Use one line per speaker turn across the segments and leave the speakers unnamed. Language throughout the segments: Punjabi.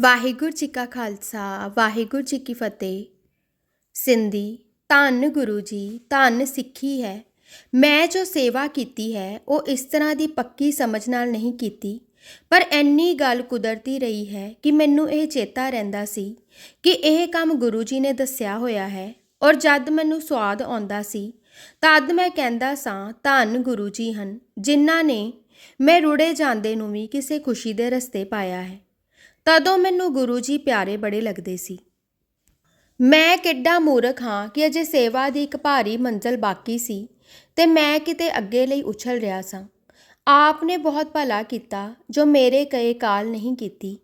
ਵਾਹਿਗੁਰੂ ਜੀ ਕਾ ਖਾਲਸਾ, ਵਾਹਿਗੁਰੂ ਜੀ ਕੀ ਫਤਿਹ। ਸਿੰਧੀ, ਧੰਨ ਗੁਰੂ ਜੀ, ਧੰਨ ਸਿੱਖੀ ਹੈ। ਮੈਂ ਜੋ ਸੇਵਾ ਕੀਤੀ ਹੈ, ਉਹ ਇਸ ਤਰ੍ਹਾਂ ਦੀ ਪੱਕੀ ਸਮਝ ਨਾਲ ਨਹੀਂ ਕੀਤੀ। ਪਰ ਐਨੀ ਗੱਲ ਕੁਦਰਤੀ ਰਹੀ ਹੈ ਕਿ ਮੈਨੂੰ ਇਹ ਚੇਤਾ ਰਹਿੰਦਾ ਸੀ ਕਿ ਇਹ ਕੰਮ ਗੁਰੂ ਜੀ ਨੇ ਦੱਸਿਆ ਹੋਇਆ ਹੈ ਔਰ ਜਦ ਮੈਨੂੰ ਸਵਾਦ ਆਉਂਦਾ ਸੀ, ਤਦ ਮੈਂ ਕਹਿੰਦਾ ਸਾਂ, ਧੰਨ ਗੁਰੂ ਜੀ ਹਨ, ਜਿਨ੍ਹਾਂ ਨੇ ਮੈਂ ਰੁੜੇ ਜਾਂਦੇ ਨੂੰ ਵੀ ਕਿਸੇ ਖੁਸ਼ੀ ਦੇ ਰਸਤੇ ਪਾਇਆ ਹੈ। ਤਦੋਂ ਮੈਨੂੰ ਗੁਰੂ ਜੀ ਪਿਆਰੇ ਬੜੇ ਲੱਗਦੇ ਸੀ। ਮੈਂ ਕਿੱਡਾ ਮੂਰਖ ਹਾਂ ਕਿ ਅਜੇ ਸੇਵਾ ਦੀ ਇੱਕ ਭਾਰੀ ਮੰਜ਼ਲ ਬਾਕੀ ਸੀ ਤੇ ਮੈਂ ਕਿਤੇ ਅੱਗੇ ਲਈ ਉਛਲ ਰਿਹਾ ਸਾਂ। ਆਪ ਨੇ ਬਹੁਤ ਭਲਾ ਕੀਤਾ ਜੋ ਮੇਰੇ ਕਹੇ ਕਾਲ ਨਹੀਂ ਕੀਤੀ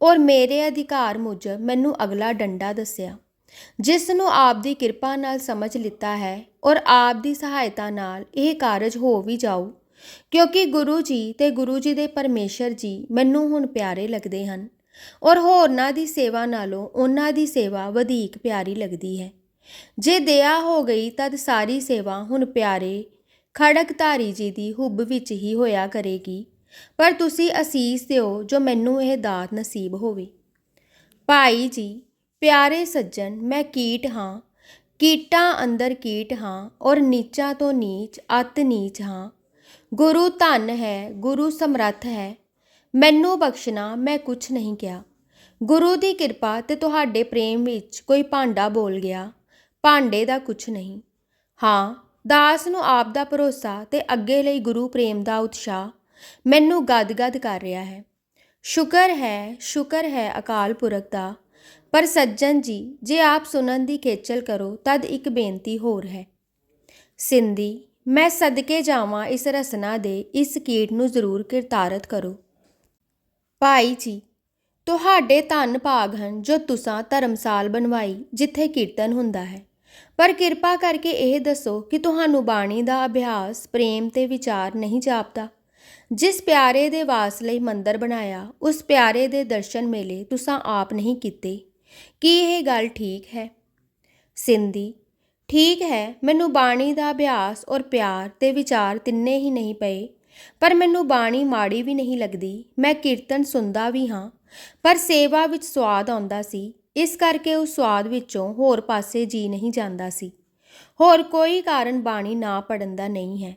ਔਰ ਮੇਰੇ ਅਧਿਕਾਰ ਮੁਜਬ ਮੈਨੂੰ ਅਗਲਾ ਡੰਡਾ ਦੱਸਿਆ। ਜਿਸ ਨੂੰ ਆਪ ਦੀ ਕਿਰਪਾ ਨਾਲ ਸਮਝ ਲਿੱਤਾ ਹੈ ਔਰ ਆਪ ਦੀ ਸਹਾਇਤਾ ਨਾਲ ਇਹ ਕਾਰਜ ਹੋ ਵੀ ਜਾਊ, ਕਿਉਂਕਿ ਗੁਰੂ ਜੀ ਤੇ ਗੁਰੂ ਜੀ ਦੇ ਪਰਮੇਸ਼ਰ ਜੀ ਮੈਨੂੰ ਹੁਣ ਪਿਆਰੇ ਲੱਗਦੇ ਹਨ। ਔਰ ਹੋਰਨਾਂ ਦੀ ਸੇਵਾ ਨਾਲੋਂ ਉਹਨਾਂ ਦੀ ਸੇਵਾ ਵਧੇਕ ਪਿਆਰੀ ਲੱਗਦੀ ਹੈ। ਜੇ ਦਇਆ ਹੋ ਗਈ ਤਦ ਸਾਰੀ ਸੇਵਾ ਹੁਣ ਪਿਆਰੇ, ਖੜਕਧਾਰੀ ਜੀ ਦੀ ਹੁੱਬ ਵਿੱਚ ਹੀ ਹੋਇਆ ਕਰੇਗੀ। ਪਰ ਤੁਸੀਂ ਅਸੀਸ ਦਿਓ ਜੋ ਮੈਨੂੰ ਇਹ ਦਾਤ ਨਸੀਬ ਹੋਵੇ। ਭਾਈ ਜੀ, ਪਿਆਰੇ ਸੱਜਣ, ਮੈਂ ਕੀਟ ਹਾਂ। ਕੀਟਾਂ ਅੰਦਰ ਕੀਟ ਹਾਂ ਔਰ ਨੀਚਾਂ ਤੋਂ ਨੀਚ ਅਤ ਨੀਚ ਹਾਂ। ਗੁਰੂ ਧਨ ਹੈ, ਗੁਰੂ ਸਮਰੱਥ ਹੈ। ਮੈਨੂੰ ਬਖਸ਼ਣਾ, ਮੈਂ ਕੁਝ ਨਹੀਂ ਕਿਹਾ। ਗੁਰੂ ਦੀ ਕਿਰਪਾ ਤੇ ਤੁਹਾਡੇ ਪ੍ਰੇਮ ਵਿੱਚ ਕੋਈ ਭਾਂਡਾ ਬੋਲ ਗਿਆ। ਭਾਂਡੇ ਦਾ ਕੁਝ ਨਹੀਂ। ਹਾਂ, ਦਾਸ ਨੂੰ ਆਪ ਦਾ ਭਰੋਸਾ ਤੇ ਅੱਗੇ ਲਈ ਗੁਰੂ ਪ੍ਰੇਮ ਦਾ ਉਤਸ਼ਾਹ ਮੈਨੂੰ ਗਦਗਦ ਕਰ ਰਿਹਾ ਹੈ। ਸ਼ੁਕਰ ਹੈ ਸ਼ੁਕਰ ਹੈ ਅਕਾਲ ਪੁਰਖ ਦਾ। ਪਰ ਸੱਜਣ ਜੀ, ਜੇ ਆਪ ਸੁਣਨ ਦੀ ਖੇਚਲ ਕਰੋ, ਤਦ ਇੱਕ ਬੇਨਤੀ ਹੋਰ ਹੈ। ਸਿੰਧੀ, ਮੈਂ ਸਦਕੇ ਜਾਵਾਂ ਇਸ ਰਸਨਾ ਦੇ, ਇਸ ਕੀਟ ਨੂੰ ਜ਼ਰੂਰ ਕਿਰਤਾਰਤ ਕਰੋ। ਭਾਈ ਜੀ, ਤੁਹਾਡੇ ਧੰਨ ਭਾਗ ਹਨ ਜੋ ਤੁਸਾਂ ਧਰਮਸਾਲ ਬਣਵਾਈ, ਜਿੱਥੇ ਕੀਰਤਨ ਹੁੰਦਾ ਹੈ। ਪਰ ਕਿਰਪਾ ਕਰਕੇ ਇਹ ਦੱਸੋ ਕਿ ਤੁਹਾਨੂੰ ਬਾਣੀ ਦਾ ਅਭਿਆਸ, ਪ੍ਰੇਮ ਤੇ ਵਿਚਾਰ ਨਹੀਂ ਜਾਪਦਾ। ਜਿਸ ਪਿਆਰੇ ਦੇ ਵਾਸ ਲਈ ਮੰਦਰ ਬਣਾਇਆ, ਉਸ ਪਿਆਰੇ ਦੇ ਦਰਸ਼ਨ ਮੇਲੇ ਤੁਸਾਂ ਆਪ ਨਹੀਂ ਕੀਤੇ। ਕੀ ਇਹ ਗੱਲ ਠੀਕ ਹੈ? ਸਿੰਧੀ, ਠੀਕ ਹੈ, ਮੈਨੂੰ ਬਾਣੀ ਦਾ ਅਭਿਆਸ ਔਰ ਪਿਆਰ ਤੇ ਵਿਚਾਰ ਤਿੰਨੇ ਹੀ ਨਹੀਂ ਪਏ। ਪਰ ਮੈਨੂੰ ਬਾਣੀ ਮਾੜੀ ਵੀ ਨਹੀਂ ਲੱਗਦੀ, ਮੈਂ ਕੀਰਤਨ ਸੁਣਦਾ ਵੀ ਹਾਂ। ਪਰ ਸੇਵਾ ਵਿੱਚ ਸਵਾਦ ਆਉਂਦਾ ਸੀ, ਇਸ ਕਰਕੇ ਉਸ ਸਵਾਦ ਵਿੱਚੋਂ ਹੋਰ ਪਾਸੇ ਜੀ ਨਹੀਂ ਜਾਂਦਾ ਸੀ। ਹੋਰ ਕੋਈ ਕਾਰਨ ਬਾਣੀ ਨਾ ਪੜਨ ਦਾ ਨਹੀਂ ਹੈ।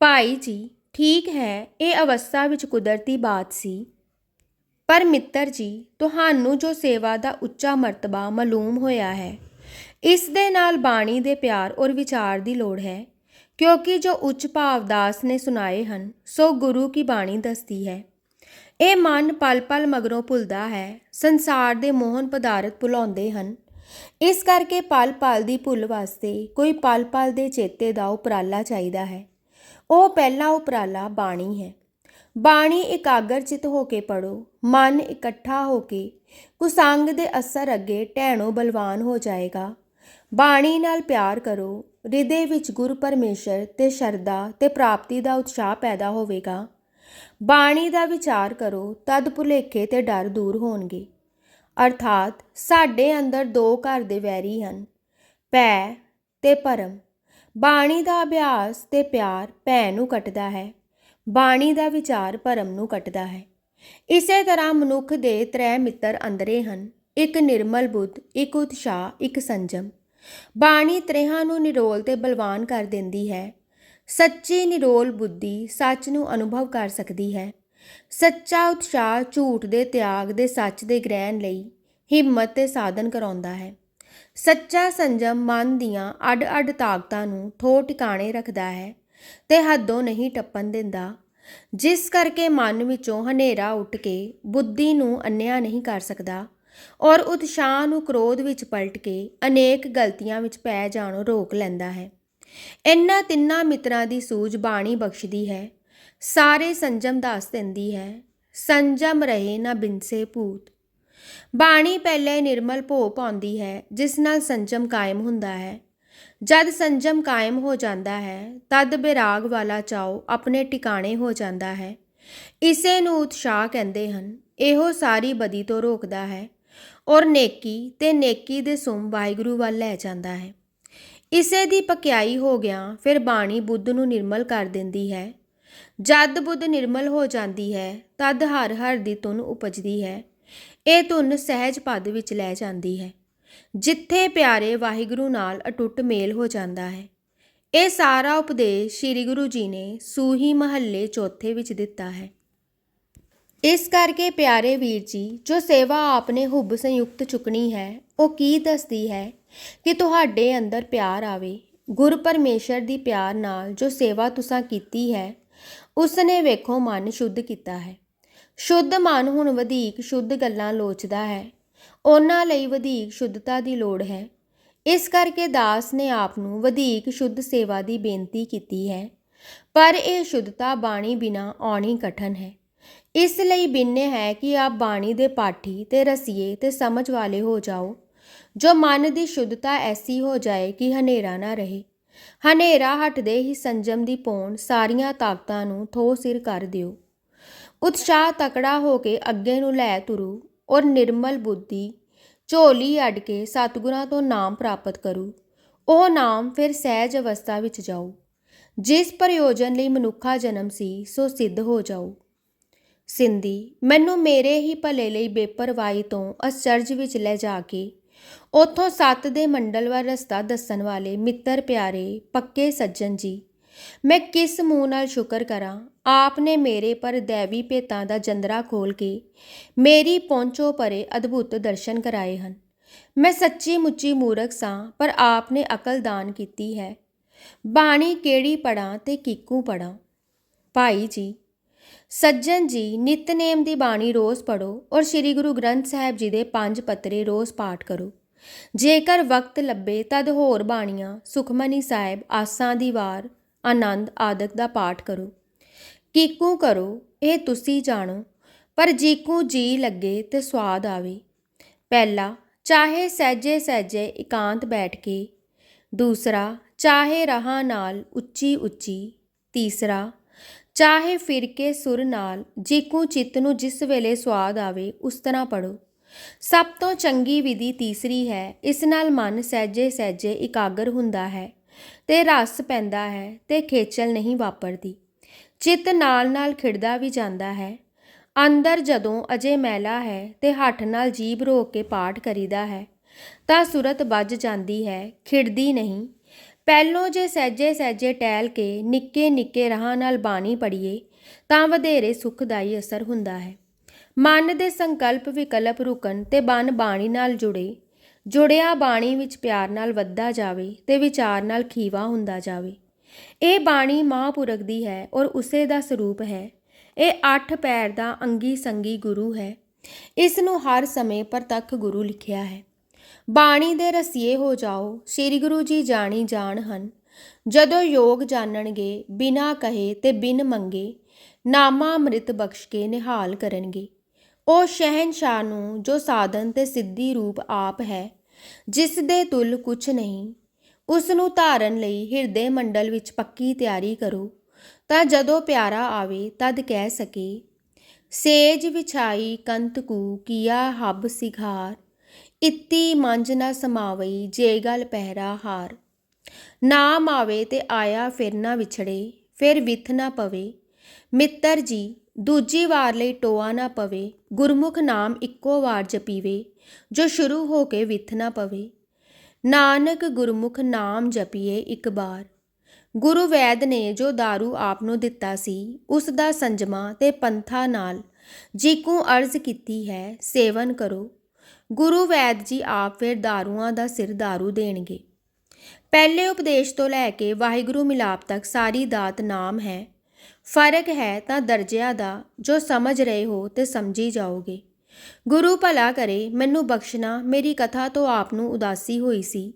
ਭਾਈ ਜੀ, ਠੀਕ ਹੈ, ਇਹ ਅਵਸਥਾ ਵਿੱਚ ਕੁਦਰਤੀ ਬਾਤ ਸੀ। ਪਰ ਮਿੱਤਰ ਜੀ, ਤੁਹਾਨੂੰ ਜੋ ਸੇਵਾ ਦਾ ਉੱਚਾ ਮਰਤਬਾ ਮਾਲੂਮ ਹੋਇਆ ਹੈ, ਇਸ ਦੇ ਨਾਲ ਬਾਣੀ ਦੇ ਪਿਆਰ ਔਰ ਵਿਚਾਰ ਦੀ ਲੋੜ ਹੈ। ਕਿਉਂਕਿ ਜੋ ਉੱਚ ਭਾਵ ਦਾਸ ਨੇ ਸੁਣਾਏ ਹਨ, ਸੋ ਗੁਰੂ ਕੀ ਬਾਣੀ ਦੱਸਦੀ ਹੈ। ਇਹ ਮਨ ਪਲ-ਪਲ ਮਗਰੋਂ ਭੁੱਲਦਾ ਹੈ, ਸੰਸਾਰ ਦੇ ਮੋਹਨ ਪਦਾਰਥ ਭੁਲਾਉਂਦੇ ਹਨ। ਇਸ ਕਰਕੇ ਪਲ-ਪਲ ਦੀ ਭੁੱਲ ਵਾਸਤੇ ਕੋਈ ਪਲ-ਪਲ ਦੇ ਚੇਤੇ ਦਾ ਉਪਰਾਲਾ ਚਾਹੀਦਾ ਹੈ। ਉਹ ਪਹਿਲਾ ਉਪਰਾਲਾ ਬਾਣੀ ਹੈ। ਬਾਣੀ ਇਕਾਗਰਚਿਤ ਹੋ ਕੇ ਪੜੋ ਮਨ ਇਕੱਠਾ ਹੋ ਕੇ, ਕੁਸੰਗ ਦੇ ਅਸਰ ਅੱਗੇ ਟਹਿਣੋ ਬਲਵਾਨ ਹੋ ਜਾਏਗਾ। ਬਾਣੀ ਨਾਲ ਪਿਆਰ ਕਰੋ ਹਿਰਦੇ ਵਿੱਚ ਗੁਰ ਪਰਮੇਸ਼ਰ ਤੇ ਸ਼ਰਧਾ ਤੇ ਪ੍ਰਾਪਤੀ ਦਾ ਉਤਸ਼ਾਹ ਪੈਦਾ ਹੋਵੇਗਾ। ਬਾਣੀ ਦਾ ਵਿਚਾਰ ਕਰੋ, ਤਦ ਭੁਲੇਖੇ ਤੇ ਡਰ ਦੂਰ ਹੋਣਗੇ। ਅਰਥਾਤ, ਸਾਡੇ ਅੰਦਰ ਦੋ ਘਰ ਦੇ ਵੈਰੀ ਹਨ, ਭੈ ਤੇ ਪਰਮ ਬਾਣੀ ਦਾ ਅਭਿਆਸ ਤੇ ਪਿਆਰ ਭੈ ਨੂੰ ਕੱਟਦਾ ਹੈ, ਬਾਣੀ ਦਾ ਵਿਚਾਰ ਭਰਮ ਨੂੰ ਕੱਟਦਾ ਹੈ। ਇਸੇ ਤਰ੍ਹਾਂ ਮਨੁੱਖ ਦੇ ਤ੍ਰੈ ਮਿੱਤਰ ਅੰਦਰੇ ਹਨ, ਇੱਕ ਨਿਰਮਲ ਬੁੱਧ, ਇੱਕ ਉਤਸ਼ਾਹ, ਇੱਕ ਸੰਜਮ। ਬਾਣੀ ਤ੍ਰੇਹਾਂ ਨੂੰ ਨਿਰੋਲ ਤੇ ਬਲਵਾਨ ਕਰ ਦਿੰਦੀ ਹੈ। ਸੱਚੀ ਨਿਰੋਲ ਬੁੱਧੀ ਸੱਚ ਨੂੰ ਅਨੁਭਵ ਕਰ ਸਕਦੀ ਹੈ। ਸੱਚਾ ਉਤਸ਼ਾਹ ਝੂਠ ਦੇ ਤਿਆਗ ਦੇ ਸੱਚ ਦੇ ਗ੍ਰਹਿਣ ਲਈ ਹਿੰਮਤ ਤੇ ਸਾਧਨ ਕਰਾਉਂਦਾ ਹੈ। ਸੱਚਾ ਸੰਜਮ ਮਨ ਦੀਆਂ ਅੱਡ-ਅੱਡ ਤਾਕਤਾਂ ਨੂੰ ਥੋ ਟਿਕਾਣੇ ਰੱਖਦਾ ਹੈ ਤੇ ਹੱਦੋਂ ਨਹੀਂ ਟੱਪਣ ਦਿੰਦਾ। ਜਿਸ ਕਰਕੇ ਮਨ ਵਿੱਚੋਂ ਹਨੇਰਾ ਉੱਠ ਕੇ ਬੁੱਧੀ ਨੂੰ ਅੰਨਿਆ ਨਹੀਂ ਕਰ ਸਕਦਾ। ਔਰ ਉਤਸ਼ਾਹ ਨੂੰ ਕ੍ਰੋਧ ਵਿੱਚ ਪਲਟ ਕੇ ਅਨੇਕ ਗਲਤੀਆਂ ਵਿੱਚ ਪੈ ਜਾਣੋਂ ਰੋਕ ਲੈਂਦਾ ਹੈ। ਇਨ੍ਹਾਂ ਤਿੰਨਾਂ ਮਿੱਤਰਾਂ ਦੀ ਸੂਝ ਬਾਣੀ ਬਖਸ਼ਦੀ ਹੈ। ਸਾਰੇ ਸੰਜਮ ਦੱਸ ਦਿੰਦੀ ਹੈ, ਸੰਜਮ ਰਹੇ ਨਾ ਬਿਨਸੇ ਭੂਤ। ਬਾਣੀ ਪਹਿਲੇ ਨਿਰਮਲ ਭੋ ਪਾਉਂਦੀ ਹੈ, ਜਿਸ ਨਾਲ ਸੰਜਮ ਕਾਇਮ ਹੁੰਦਾ ਹੈ। ਜਦ ਸੰਜਮ ਕਾਇਮ ਹੋ ਜਾਂਦਾ ਹੈ, ਤਦ ਬਿਰਾਗ ਵਾਲਾ ਚਾਉ ਆਪਣੇ ਟਿਕਾਣੇ ਹੋ ਜਾਂਦਾ ਹੈ। ਇਸੇ ਨੂੰ ਉਤਸ਼ਾਹ ਕਹਿੰਦੇ ਹਨ। ਇਹੋ ਸਾਰੀ ਬਦੀ ਤੋਂ ਰੋਕਦਾ ਹੈ। ਔਰ ਨੇਕੀ ਤੇ ਨੇਕੀ ਦੇ ਸੁਮ ਵਾਹਿਗੁਰੂ ਵੱਲ ਲੈ ਜਾਂਦਾ ਹੈ। ਇਸੇ ਦੀ ਪਕਿਆਈ ਹੋ ਗਿਆ, ਫਿਰ ਬਾਣੀ ਬੁੱਧ ਨੂੰ ਨਿਰਮਲ ਕਰ ਦਿੰਦੀ ਹੈ। ਜਦ ਬੁੱਧ ਨਿਰਮਲ ਹੋ ਜਾਂਦੀ ਹੈ, ਤਦ ਹਰ ਹਰ ਦੀ ਤੁਨ ਉਪਜਦੀ ਹੈ। ਇਹ ਧੁਨ ਸਹਿਜ ਪਦ ਵਿੱਚ ਲੈ ਜਾਂਦੀ ਹੈ। ਜਿੱਥੇ ਪਿਆਰੇ ਵਾਹਿਗੁਰੂ ਨਾਲ ਅਟੁੱਟ ਮੇਲ ਹੋ ਜਾਂਦਾ ਹੈ। ਇਹ ਸਾਰਾ ਉਪਦੇਸ਼ ਸ੍ਰੀ ਗੁਰੂ ਜੀ ਨੇ ਸੂਹੀ ਮਹੱਲੇ ਚੌਥੇ ਵਿੱਚ ਦਿੱਤਾ ਹੈ। ਇਸ ਕਰਕੇ ਪਿਆਰੇ ਵੀਰ ਜੀ, ਜੋ ਸੇਵਾ ਆਪਨੇ ਹੁਬ ਸੰਯੁਕਤ ਚੁੱਕਣੀ ਹੈ, ਉਹ ਕੀ ਦੱਸਦੀ ਹੈ ਕਿ ਤੁਹਾਡੇ ਅੰਦਰ ਪਿਆਰ ਆਵੇ, ਗੁਰ ਪਰਮੇਸ਼ਰ ਦੀ ਪਿਆਰ ਨਾਲ ਜੋ ਸੇਵਾ ਤੁਸੀਂ ਕੀਤੀ ਹੈ ਉਸ ਨੇ ਵੇਖੋ ਮਨ ਸ਼ੁੱਧ ਕੀਤਾ ਹੈ। ਸ਼ੁੱਧ ਮਨ ਹੁਣ ਵਧੇਕ ਸ਼ੁੱਧ ਗੱਲਾਂ ਲੋਚਦਾ ਹੈ, ਉਹਨਾਂ ਲਈ ਵਧੇਕ ਸ਼ੁੱਧਤਾ ਦੀ ਲੋੜ ਹੈ। ਇਸ ਕਰਕੇ ਦਾਸ ਨੇ ਆਪ ਨੂੰ ਵਧੇਕ ਸ਼ੁੱਧ ਸੇਵਾ ਦੀ ਬੇਨਤੀ ਕੀਤੀ ਹੈ, ਪਰ ਇਹ ਸ਼ੁੱਧਤਾ ਬਾਣੀ ਬਿਨਾ ਆਉਣੀ ਕਠਨ ਹੈ। ਇਸ ਲਈ ਬਿੰਨੇ ਹੈ ਕਿ ਆਪ ਬਾਣੀ ਦੇ ਪਾਠੀ ਤੇ ਰਸੀਏ ਤੇ ਸਮਝ ਵਾਲੇ ਹੋ ਜਾਓ। ਜੋ ਮਨ ਦੀ ਸ਼ੁੱਧਤਾ ਐਸੀ ਹੋ ਜਾਏ ਕਿ ਹਨੇਰਾ ਨਾ ਰਹੇ। ਹਨੇਰਾ ਹਟਦੇ ਹੀ ਸੰਜਮ ਦੀ ਪੌਣ ਸਾਰੀਆਂ ਤਾਕਤਾਂ ਨੂੰ ਥੋ ਸਿਰ ਕਰ ਦਿਓ। ਉਤਸ਼ਾਹ ਤਕੜਾ ਹੋ ਕੇ ਅੱਗੇ ਨੂੰ ਲੈ ਤੁਰੂ ਔਰ ਨਿਰਮਲ ਬੁੱਧੀ, ਝੋਲੀ ਅੱਡ ਕੇ ਸਤਿਗੁਰਾਂ ਤੋਂ ਨਾਮ ਪ੍ਰਾਪਤ ਕਰੂ। ਉਹ ਨਾਮ ਫਿਰ ਸਹਿਜ ਅਵਸਥਾ ਵਿੱਚ ਜਾਊ ਜਿਸ ਪ੍ਰਯੋਜਨ ਲਈ ਮਨੁੱਖਾ ਜਨਮ ਸੀ, ਸੋ ਸਿੱਧ ਹੋ ਜਾਊ ਸਿੰਧੀ, ਮੈਨੂੰ ਮੇਰੇ ਹੀ ਭਲੇ ਲਈ ਬੇਪਰਵਾਹੀ ਤੋਂ ਅਚਰਜ ਵਿੱਚ ਲੈ ਜਾ ਕੇ, ਉਥੋਂ ਸੱਤ ਦੇ ਮੰਡਲ ਰਸਤਾ ਦੱਸਣ ਵਾਲੇ ਮਿੱਤਰ ਪਿਆਰੇ, ਪੱਕੇ ਸੱਜਣ ਜੀ, ਮੈਂ ਕਿਸ ਮੂੰਹ ਨਾਲ ਸ਼ੁਕਰ ਕਰਾਂ? ਆਪ ਨੇ ਮੇਰੇ ਪਰ ਦੇਵੀ ਭੇਤਾਂ ਦਾ ਜੰਦਰਾ ਖੋਲ ਕੇ ਮੇਰੀ ਪਹੁੰਚੋ ਪਰੇ ਅਦਭੁਤ ਦਰਸ਼ਨ ਕਰਾਏ ਹਨ। ਮੈਂ ਸੱਚੀ ਮੁੱਚੀ ਮੂਰਖ ਸਾਂ, ਪਰ ਆਪ ਨੇ ਅਕਲ ਦਾਨ ਕੀਤੀ ਹੈ। ਬਾਣੀ ਕਿਹੜੀ ਪੜਾਂ ਤੇ ਕਿੱਕੂ ਪੜਾਂ ਭਾਈ ਜੀ ਸੱਜਣ ਜੀ ਨਿਤਨੇਮ ਦੀ ਬਾਣੀ ਰੋਜ਼ ਪੜੋ ਔਰ ਸ੍ਰੀ ਗੁਰੂ ਗ੍ਰੰਥ ਸਾਹਿਬ ਜੀ ਦੇ ਪੰਜ ਪੱਤਰੇ ਰੋਜ਼ ਪਾਠ ਕਰੋ। ਜੇਕਰ ਵਕਤ ਲੱਭੇ ਤਦ ਹੋਰ ਬਾਣੀਆਂ ਸੁਖਮਨੀ ਸਾਹਿਬ, ਆਸਾਂ ਦੀ ਵਾਰ, ਆਨੰਦ ਆਦਿਕ ਦਾ ਪਾਠ ਕਰੋ। ਕੀਕੂ ਕਰੋ, ਇਹ ਤੁਸੀਂ ਜਾਣੋ, ਪਰ ਜੀਕੂ ਜੀ ਲੱਗੇ ਤੇ ਸਵਾਦ ਆਵੇ। ਪਹਿਲਾ, ਚਾਹੇ ਸਹਿਜੇ ਸਹਿਜੇ ਇਕਾਂਤ ਬੈਠ ਕੇ। ਦੂਸਰਾ, ਚਾਹੇ ਰਹਾ ਨਾਲ ਉੱਚੀ ਉੱਚੀ। ਤੀਸਰਾ ਚਾਹੇ ਫਿਰ ਕੇ ਸੁਰ ਨਾਲ ਜੀਕੂ ਚਿੱਤ ਨੂੰ ਜਿਸ ਵੇਲੇ ਸਵਾਦ ਆਵੇ ਉਸ ਤਰ੍ਹਾਂ ਪੜੋ ਸਭ ਤੋਂ ਚੰਗੀ ਵਿਧੀ ਤੀਸਰੀ ਹੈ, ਇਸ ਨਾਲ ਮਨ ਸਹਿਜੇ ਸਹਿਜੇ ਇਕਾਗਰ ਹੁੰਦਾ ਹੈ ਤੇ ਰਸ ਪੈਂਦਾ ਹੈ ਤੇ ਖੇਚਲ ਨਹੀਂ ਵਾਪਰਦੀ। ਚਿੱਤ ਨਾਲ ਨਾਲ ਖਿੜਦਾ ਵੀ ਜਾਂਦਾ ਹੈ। ਅੰਦਰ ਜਦੋਂ ਅਜੇ ਮੈਲਾ ਹੈ ਤੇ ਹੱਠ ਨਾਲ ਜੀਭ ਰੋਕ ਕੇ ਪਾਠ ਕਰੀਦਾ ਹੈ, ਤਾਂ ਸੁਰਤ ਵੱਜ ਜਾਂਦੀ ਹੈ, ਖਿੜਦੀ ਨਹੀਂ। ਪਹਿਲੋਂ ਜੇ ਸਹਿਜੇ ਸਹਿਜੇ ਟਹਿਲ ਕੇ ਨਿੱਕੇ ਨਿੱਕੇ ਰਾਹਾਂ ਨਾਲ ਬਾਣੀ ਪੜੀਏ ਤਾਂ ਵਧੇਰੇ ਸੁਖਦਾਈ ਅਸਰ ਹੁੰਦਾ ਹੈ। ਮਨ ਦੇ ਸੰਕਲਪ ਵਿਕਲਪ ਰੁਕਣ ਤੇ ਬਨ ਬਾਣੀ ਨਾਲ ਜੁੜੇ, ਜੁੜਿਆ ਬਾਣੀ ਵਿੱਚ ਪਿਆਰ ਨਾਲ ਵੱਧਦਾ ਜਾਵੇ ਤੇ ਵਿਚਾਰ ਨਾਲ ਖੀਵਾ ਹੁੰਦਾ ਜਾਵੇ। ਇਹ ਬਾਣੀ ਮਹਾਪੁਰਖ ਦੀ ਹੈ ਔਰ ਉਸੇ ਦਾ ਸਰੂਪ ਹੈ। ਇਹ ਅੱਠ ਪੈਰ ਦਾ ਅੰਗੀ ਸੰਗੀ ਗੁਰੂ ਹੈ। ਇਸ ਨੂੰ ਹਰ ਸਮੇਂ ਪ੍ਰਤੱਖ ਗੁਰੂ ਲਿਖਿਆ ਹੈ। ਬਾਣੀ ਦੇ ਰਸੀਏ ਹੋ ਜਾਓ, ਸ੍ਰੀ ਗੁਰੂ ਜੀ ਜਾਣੀ ਜਾਣ ਹਨ। ਜਦੋਂ ਯੋਗ ਜਾਣਨਗੇ ਬਿਨਾ ਕਹੇ ਤੇ ਬਿਨ ਮੰਗੇ, ਨਾਮਾ ਅੰਮ੍ਰਿਤ ਬਖਸ਼ ਕੇ ਨਿਹਾਲ ਕਰਨਗੇ। ਉਹ ਸ਼ਹਿਨशाह ਨੂੰ ਜੋ ਸਾਧਨ ਤੇ ਸਿੱਧੀ ਰੂਪ ਆਪ ਹੈ, ਜਿਸ ਦੇ ਤੁਲ ਕੁਛ ਨਹੀਂ ਉਸ ਨੂੰ ਧਾਰਨ ਲਈ ਹਿਰਦੇ ਮੰਡਲ ਵਿੱਚ ਪੱਕੀ ਤਿਆਰੀ ਕਰੋ। ਤਾਂ ਜਦੋਂ ਪਿਆਰਾ ਆਵੇ, ਤਦ ਕਹਿ ਸਕੇ, ਸੇਜ ਵਿਛਾਈ ਕੰਤ ਕੂ ਕੀਆ ਹੱਬ ਸਿਘਾਰ। ਇਤੀ ਮੰਜ ਨਾ ਸਮਾਵਈ ਜੇ ਗਲ ਪਹਿਰਾ ਹਾਰ। ਨਾਮ ਆਵੇ ਤੇ ਆਇਆ ਫਿਰ ਨਾ ਵਿਛੜੇ, ਫਿਰ ਵਿਥ ਨਾ ਪਵੇ। ਮਿੱਤਰ ਜੀ, ਦੂਜੀ ਵਾਰ ਲਈ ਟੋਆ ਨਾ ਪਵੇ, ਗੁਰਮੁਖ ਨਾਮ ਇੱਕੋ ਵਾਰ ਜਪੀਵੇ, ਜੋ ਸ਼ੁਰੂ ਹੋ ਕੇ ਵਿਥ ਨਾ ਪਵੇ। ਨਾਨਕ ਗੁਰਮੁਖ ਨਾਮ ਜਪੀਏ ਇੱਕ ਬਾਰ। ਗੁਰੂ ਵੈਦ ਨੇ ਜੋ दारू ਆਪ ਨੂੰ ਦਿੱਤਾ ਸੀ, ਉਸ ਦਾ ਸੰਜਮਾ ਤੇ ਪੰਥਾ ਨਾਲ ਜੀਕੂ ਅਰਜ਼ ਕੀਤੀ ਹੈ, ਸੇਵਨ ਕਰੋ। ਗੁਰੂ ਵੈਦ ਜੀ ਆਪ ਫਿਰ ਦਾਰੂਆਂ ਦਾ ਸਿਰ ਦਾਰੂ ਦੇਣਗੇ। ਪਹਿਲੇ ਉਪਦੇਸ਼ ਤੋਂ ਲੈ ਕੇ ਵਾਹਿਗੁਰੂ ਮਿਲਾਪ ਤੱਕ ਸਾਰੀ ਦਾਤ ਨਾਮ ਹੈ। ਫ਼ਰਕ ਹੈ ਤਾਂ ਦਰਜਿਆਂ ਦਾ, ਜੋ ਸਮਝ ਰਹੇ ਹੋ ਤੇ ਸਮਝੀ ਜਾਓਗੇ। ਗੁਰੂ ਭਲਾ ਕਰੇ, ਮੈਨੂੰ ਬਖਸ਼ਣਾ, ਮੇਰੀ ਕਥਾ ਤੋਂ ਆਪ ਨੂੰ ਉਦਾਸੀ ਹੋਈ ਸੀ।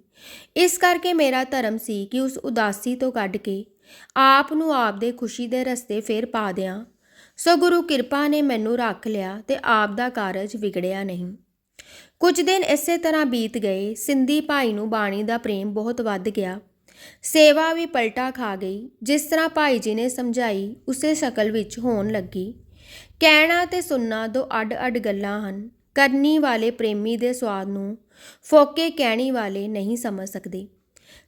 ਇਸ ਕਰਕੇ ਮੇਰਾ ਧਰਮ ਸੀ ਕਿ ਉਸ ਉਦਾਸੀ ਤੋਂ ਕੱਢ ਕੇ ਆਪ ਨੂੰ ਆਪ ਦੇ ਖੁਸ਼ੀ ਦੇ ਰਸਤੇ ਫੇਰ ਪਾ ਦਿਆਂ। ਸੋ ਗੁਰੂ ਕਿਰਪਾ ਨੇ ਮੈਨੂੰ ਰੱਖ ਲਿਆ ਤੇ ਆਪ ਦਾ ਕਾਰਜ ਵਿਗੜਿਆ ਨਹੀਂ। ਕੁਝ ਦਿਨ ਇਸੇ ਤਰ੍ਹਾਂ ਬੀਤ ਗਏ, ਸਿੰਧੀ ਭਾਈ ਨੂੰ ਬਾਣੀ ਦਾ ਪ੍ਰੇਮ ਬਹੁਤ ਵੱਧ ਗਿਆ। ਸੇਵਾ ਵੀ ਪਲਟਾ ਖਾ ਗਈ। ਜਿਸ ਤਰ੍ਹਾਂ ਭਾਈ ਜੀ ਨੇ ਸਮਝਾਈ, ਉਸੇ ਸ਼ਕਲ ਵਿੱਚ ਹੋਣ ਲੱਗੀ। ਕਹਿਣਾ ਤੇ ਸੁਣਨਾ ਦੋ ਅੱਡ-ਅੱਡ ਗੱਲਾਂ ਹਨ। ਕਰਨੀ ਵਾਲੇ ਪ੍ਰੇਮੀ ਦੇ ਸਵਾਦ ਨੂੰ ਫੋਕੇ ਕਹਿਣੀ ਵਾਲੇ ਨਹੀਂ ਸਮਝ ਸਕਦੇ।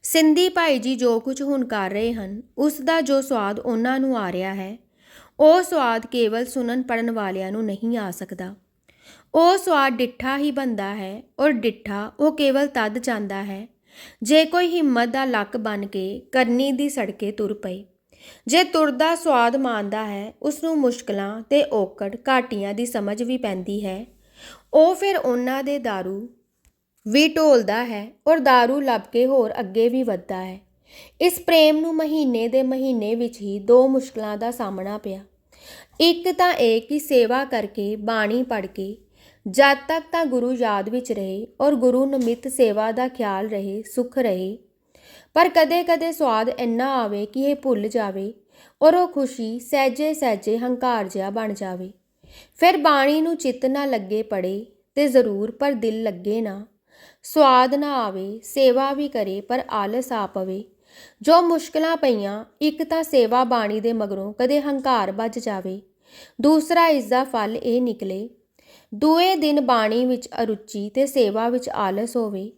ਸਿੰਧੀ ਭਾਈ ਜੀ ਜੋ ਕੁਝ ਹੁਣ ਕਰ ਰਹੇ ਹਨ, ਉਸ ਦਾ ਜੋ ਸਵਾਦ ਉਹਨਾਂ ਨੂੰ ਆ ਰਿਹਾ ਹੈ, ਉਹ ਸਵਾਦ ਕੇਵਲ ਸੁਣਨ ਪੜਨ ਵਾਲਿਆਂ ਨੂੰ ਨਹੀਂ ਆ ਸਕਦਾ। ਉਹ ਸਵਾਦ ਡਿੱਠਾ ਹੀ ਬੰਦਾ ਹੈ ਔਰ ਡਿੱਠਾ ਉਹ ਕੇਵਲ ਤਦ ਜਾਂਦਾ ਹੈ ਜੇ ਕੋਈ ਹਿੰਮਤ ਦਾ ਲੱਕ ਬਣ ਕੇ ਕਰਨੀ ਦੀ ਸੜਕੇ ਤੁਰ ਪਏ ਜੇ ਤੁਰਦਾ ਸਵਾਦ ਮਾਣਦਾ ਹੈ ਉਸ ਨੂੰ ਮੁਸ਼ਕਲਾਂ ਤੇ ਔਕੜ ਘਾਟੀਆਂ ਦੀ ਸਮਝ ਵੀ ਪੈਂਦੀ ਹੈ ਉਹ ਫਿਰ ਉਹਨਾਂ ਦੇ दारू ਵੀ ਢੋਲਦਾ ਹੈ ਔਰ दारू ਲੱਭ ਕੇ ਹੋਰ ਅੱਗੇ ਵੀ ਵੱਧਦਾ ਹੈ ਇਸ ਪ੍ਰੇਮ ਨੂੰ ਮਹੀਨੇ ਦੇ ਮਹੀਨੇ ਵਿੱਚ ਹੀ ਦੋ ਮੁਸ਼ਕਲਾਂ ਦਾ ਸਾਹਮਣਾ ਪਿਆ ਇੱਕ ਤਾਂ ਇਹ ਕਿ ਸੇਵਾ ਕਰਕੇ ਬਾਣੀ ਪੜ੍ਹ ਕੇ ਜਦ ਤੱਕ ਤਾਂ ਗੁਰੂ ਯਾਦ ਵਿੱਚ ਰਹੇ ਔਰ ਗੁਰੂ ਨਿਮਿਤ ਸੇਵਾ ਦਾ ਖਿਆਲ ਰਹੇ, ਸੁਖ ਰਹੇ, ਪਰ ਕਦੇ-ਕਦੇ ਸਵਾਦ ਇੰਨਾ ਆਵੇ ਕਿ ਇਹ ਭੁੱਲ ਜਾਵੇ ਔਰ ਉਹ ਖੁਸ਼ੀ ਸਹਿਜੇ ਸਹਿਜੇ ਹੰਕਾਰ ਜਿਹਾ ਬਣ ਜਾਵੇ। ਫਿਰ ਬਾਣੀ ਨੂੰ ਚਿੱਤ ਨਾ ਲੱਗੇ ਪੜੇ ਤੇ ਜ਼ਰੂਰ ਪਰ ਦਿਲ ਲੱਗੇ ਨਾ। ਸਵਾਦ ਨਾ ਆਵੇ, ਸੇਵਾ ਵੀ ਕਰੇ ਪਰ ਆਲਸ ਆ ਪਵੇ। ਜੋ ਮੁਸ਼ਕਲਾਂ ਪਈਆਂ, ਇੱਕ ਤਾਂ ਸੇਵਾ ਬਾਣੀ ਦੇ ਮਗਰੋਂ ਕਦੇ ਹੰਕਾਰ ਵੱਜ ਜਾਵੇ। ਦੂਸਰਾ ਇਸ ਦਾ ਫਲ ਇਹ ਨਿਕਲੇ ਦੂਏ ਦਿਨ ਬਾਣੀ ਵਿੱਚ ਅਰੁਚੀ ਤੇ ਸੇਵਾ ਵਿੱਚ ਆਲਸ ਹੋਵੇ,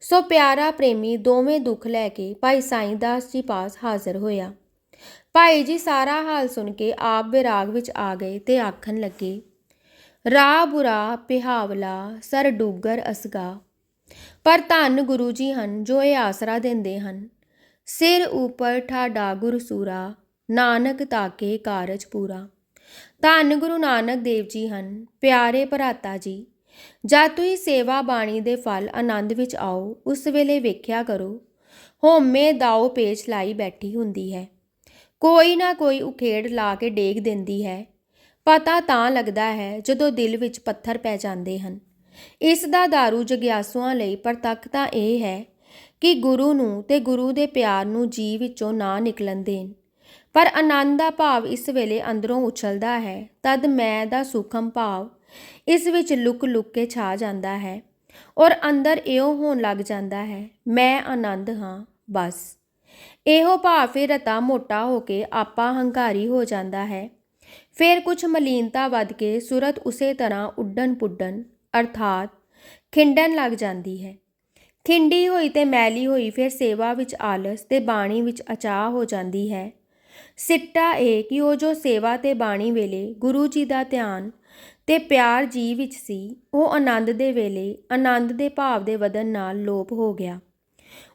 ਸੋ ਪਿਆਰਾ ਪ੍ਰੇਮੀ ਦੋਵੇਂ ਦੁੱਖ ਲੈ ਕੇ ਭਾਈ ਸਾਈਂ ਦਾਸ ਜੀ ਪਾਸ ਹਾਜ਼ਰ ਹੋਇਆ। ਭਾਈ ਜੀ ਸਾਰਾ ਹਾਲ ਸੁਣ ਕੇ ਆਪ ਵਿਰਾਗ ਵਿੱਚ ਆ ਗਏ ਤੇ ਆਖਣ ਲੱਗੇ ਰਾ ਬੁਰਾ, ਪਿਹਾਵਲਾ, ਸਰ ਡੂਗਰ ਅਸਗਾ। ਪਰ ਧੰਨ ਗੁਰੂ ਜੀ ਹਨ ਜੋ ਇਹ ਆਸਰਾ ਦਿੰਦੇ ਹਨ। ਸਿਰ ਉਪਰ ਠਾਡਾ ਗੁਰਸੂਰਾ ਨਾਨਕ ਤਾਕੇ ਕਾਰਜ ਪੂਰਾ। ਧੰਨ ਗੁਰੂ ਨਾਨਕ ਦੇਵ ਜੀ ਹਨ, ਪਿਆਰੇ ਭਰਾਤਾ ਜੀ। ਜਦ ਤੁਸੀਂ ਸੇਵਾ ਬਾਣੀ ਦੇ ਫਲ ਆਨੰਦ ਵਿੱਚ ਆਓ, ਉਸ ਵੇਲੇ ਵੇਖਿਆ ਕਰੋ ਹੋਮੇ ਦਾਓ ਪੇਚ ਲਾਈ ਬੈਠੀ ਹੁੰਦੀ ਹੈ। ਕੋਈ ਨਾ ਕੋਈ ਉਖੇੜ ਲਾ ਕੇ ਡੇਗ ਦਿੰਦੀ ਹੈ। ਪਤਾ ਤਾਂ ਲੱਗਦਾ ਹੈ ਜਦੋਂ ਦਿਲ ਵਿੱਚ ਪੱਥਰ ਪੈ ਜਾਂਦੇ ਹਨ। ਇਸ ਦਾ दारू ਜਗਿਆਸੂਆਂ ਲਈ ਪ੍ਰਤੱਖ ਤਾਂ ਇਹ ਹੈ ਕਿ ਗੁਰੂ ਨੂੰ ਤੇ ਗੁਰੂ ਦੇ ਪਿਆਰ ਨੂੰ ਜੀ ਵਿੱਚੋਂ ਨਾ ਨਿਕਲਣ ਦੇਣ। ਪਰ ਆਨੰਦ ਦਾ ਭਾਵ ਇਸ ਵੇਲੇ ਅੰਦਰੋਂ ਉਛਲਦਾ ਹੈ। ਤਦ ਮੈਂ ਦਾ ਸੂਖਮ ਭਾਵ ਇਸ ਵਿੱਚ ਲੁਕ ਲੁਕ ਕੇ ਛਾ ਜਾਂਦਾ ਹੈ ਔਰ ਅੰਦਰ ਇਉਂ ਹੋਣ ਲੱਗ ਜਾਂਦਾ ਹੈ, ਮੈਂ ਆਨੰਦ ਹਾਂ, ਬਸ। ਇਹੋ ਭਾਵ ਫਿਰ ਰਤਾ ਮੋਟਾ ਹੋ ਕੇ ਆਪਾ ਹੰਕਾਰੀ ਹੋ ਜਾਂਦਾ ਹੈ। ਫਿਰ ਕੁਝ ਮਲੀਨਤਾ ਵੱਧ ਕੇ ਸੁਰਤ ਉਸੇ ਤਰ੍ਹਾਂ ਉੱਡਣ ਪੁੱਡਣ, ਅਰਥਾਤ ਖਿੰਡਣ ਲੱਗ ਜਾਂਦੀ ਹੈ। ਖਿੰਡੀ ਹੋਈ ਤੇ ਮੈਲੀ ਹੋਈ ਫਿਰ ਸੇਵਾ ਵਿੱਚ ਆਲਸ ਤੇ ਬਾਣੀ ਵਿੱਚ ਅਚਾਹ ਹੋ ਜਾਂਦੀ ਹੈ। ਸਿੱਟਾ ਇਹ ਕਿ ਉਹ ਜੋ ਸੇਵਾ ਤੇ ਬਾਣੀ ਵੇਲੇ ਗੁਰੂ ਜੀ ਦਾ ਧਿਆਨ ਤੇ ਪਿਆਰ ਜੀ ਵਿੱਚ ਸੀ, ਉਹ ਆਨੰਦ ਦੇ ਵੇਲੇ ਆਨੰਦ ਦੇ ਭਾਵ ਦੇ ਵਧਨ ਨਾਲ ਲੋਪ ਹੋ ਗਿਆ।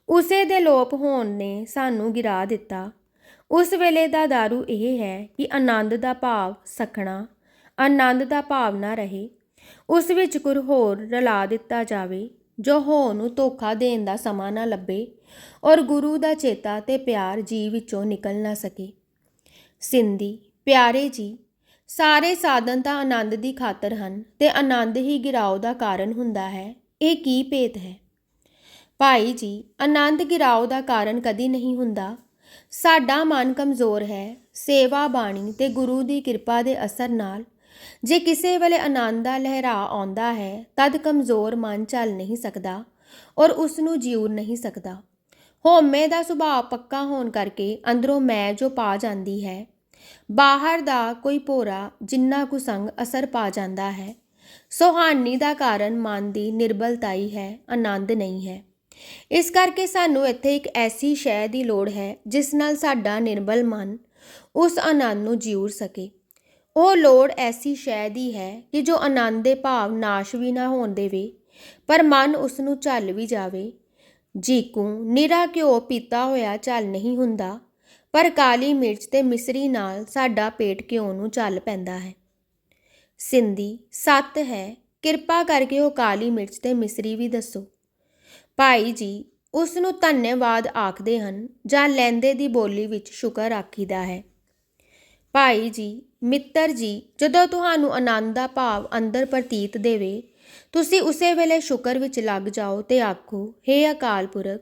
ਉਸੇ ਦੇ ਲੋਪ ਹੋਣ ਨੇ ਸਾਨੂੰ ਗਿਰਾ ਦਿੱਤਾ। ਉਸ ਵੇਲੇ ਦਾ दारू ਇਹ ਹੈ ਕਿ ਆਨੰਦ ਦਾ ਭਾਵ ਸਖਣਾ ਆਨੰਦ ਦਾ ਭਾਵ ਨਾ ਰਹੇ। ਉਸ ਵਿੱਚ ਕੁਰ ਹੋਰ ਰਲਾ ਦਿੱਤਾ ਜਾਵੇ, ਜੋ ਹੋ ਨੂੰ ਧੋਖਾ ਦੇਣ ਦਾ ਸਮਾਂ ਨਾ ਲੱਭੇ ਔਰ ਗੁਰੂ ਦਾ ਚੇਤਾ ਤੇ ਪਿਆਰ ਜੀ ਵਿੱਚੋਂ ਨਿਕਲ ਨਾ ਸਕੇ। ਸਿੰਧੀ, ਪਿਆਰੇ ਜੀ, ਸਾਰੇ ਸਾਧਨ ਤਾਂ ਆਨੰਦ ਦੀ ਖਾਤਰ ਹਨ ਤੇ ਆਨੰਦ ਹੀ ਗਿਰਾਓ ਦਾ ਕਾਰਨ ਹੁੰਦਾ ਹੈ, ਇਹ ਕੀ ਭੇਤ ਹੈ? ਭਾਈ ਜੀ, ਆਨੰਦ ਗਿਰਾਓ ਦਾ ਕਾਰਨ ਕਦੀ ਨਹੀਂ ਹੁੰਦਾ। ਸਾਡਾ ਮਨ ਕਮਜ਼ੋਰ ਹੈ, ਸੇਵਾ ਬਾਣੀ ਤੇ ਗੁਰੂ ਦੀ ਕਿਰਪਾ ਦੇ ਅਸਰ ਨਾਲ। ਜੇ ਕਿਸੇ ਵੇਲੇ ਆਨੰਦ ਦਾ ਲਹਿਰਾ ਆਉਂਦਾ ਹੈ, ਤਦ ਕਮਜ਼ੋਰ ਮਨ ਚੱਲ ਨਹੀਂ ਸਕਦਾ ਔਰ ਉਸ ਨੂੰ ਜਿਉਰ ਨਹੀਂ ਸਕਦਾ। ਹਉਮੈ ਦਾ ਸੁਭਾਅ ਪੱਕਾ ਹੋਣ ਕਰਕੇ ਅੰਦਰੋਂ ਮੈਂ ਜੋ ਪਾ ਜਾਂਦੀ ਹੈ ਬਾਹਰ ਦਾ ਕੋਈ ਭੋਰਾ ਜਿੰਨਾ ਕੁ ਸੰਗ ਅਸਰ ਪਾ ਜਾਂਦਾ ਹੈ, ਸੁਹਾਨੀ ਦਾ ਕਾਰਨ ਮਨ ਦੀ ਨਿਰਬਲਤਾਈ ਹੈ, ਆਨੰਦ ਨਹੀਂ ਹੈ। ਇਸ ਕਰਕੇ ਸਾਨੂੰ ਇੱਥੇ ਇੱਕ ਐਸੀ ਸ਼ੈ ਦੀ ਲੋੜ ਹੈ, ਜਿਸ ਨਾਲ ਸਾਡਾ ਨਿਰਬਲ ਮਨ ਉਸ ਆਨੰਦ ਨੂੰ ਜਿਉਰ ਸਕੇ। ਉਹ ਲੋੜ ਐਸੀ ਸ਼ੈ ਦੀ ਹੈ ਕਿ ਜੋ ਆਨੰਦ ਦੇ ਭਾਵ ਨਾਸ਼ ਵੀ ਨਾ ਹੋਣ ਦੇਵੇ, ਪਰ ਮਨ ਉਸ ਨੂੰ ਝੱਲ ਵੀ ਜਾਵੇ। ਜੀਕੂ ਨਿਰਾ ਘਿਓ ਪੀਤਾ ਹੋਇਆ ਝੱਲ ਨਹੀਂ ਹੁੰਦਾ ਪਰ ਕਾਲੀ ਮਿਰਚ ਤੇ ਮਿਸਰੀ ਨਾਲ ਸਾਡਾ ਪੇਟ ਕਿਉਂ ਨੂੰ ਚੱਲ ਪੈਂਦਾ ਹੈ। ਸਿੰਧੀ, ਸੱਤ ਹੈ। ਕਿਰਪਾ ਕਰਕੇ ਉਹ ਕਾਲੀ ਮਿਰਚ ਤੇ ਮਿਸਰੀ ਵੀ ਦੱਸੋ। ਭਾਈ ਜੀ, ਉਸ ਨੂੰ ਧੰਨਵਾਦ ਆਖਦੇ ਹਨ ਜਾਂ ਲੈਂਦੇ ਦੀ ਬੋਲੀ ਵਿੱਚ ਸ਼ੁਕਰ ਆਖੀਦਾ ਹੈ। ਭਾਈ ਜੀ, ਮਿੱਤਰ ਜੀ, ਜਦੋਂ ਤੁਹਾਨੂੰ ਆਨੰਦ ਦਾ ਭਾਵ ਅੰਦਰ ਪ੍ਰਤੀਤ ਦੇਵੇ, ਤੁਸੀਂ ਉਸੇ ਵੇਲੇ ਸ਼ੁਕਰ ਵਿੱਚ ਲੱਗ ਜਾਓ ਤੇ ਆਖੋ हे ਅਕਾਲ ਪੁਰਖ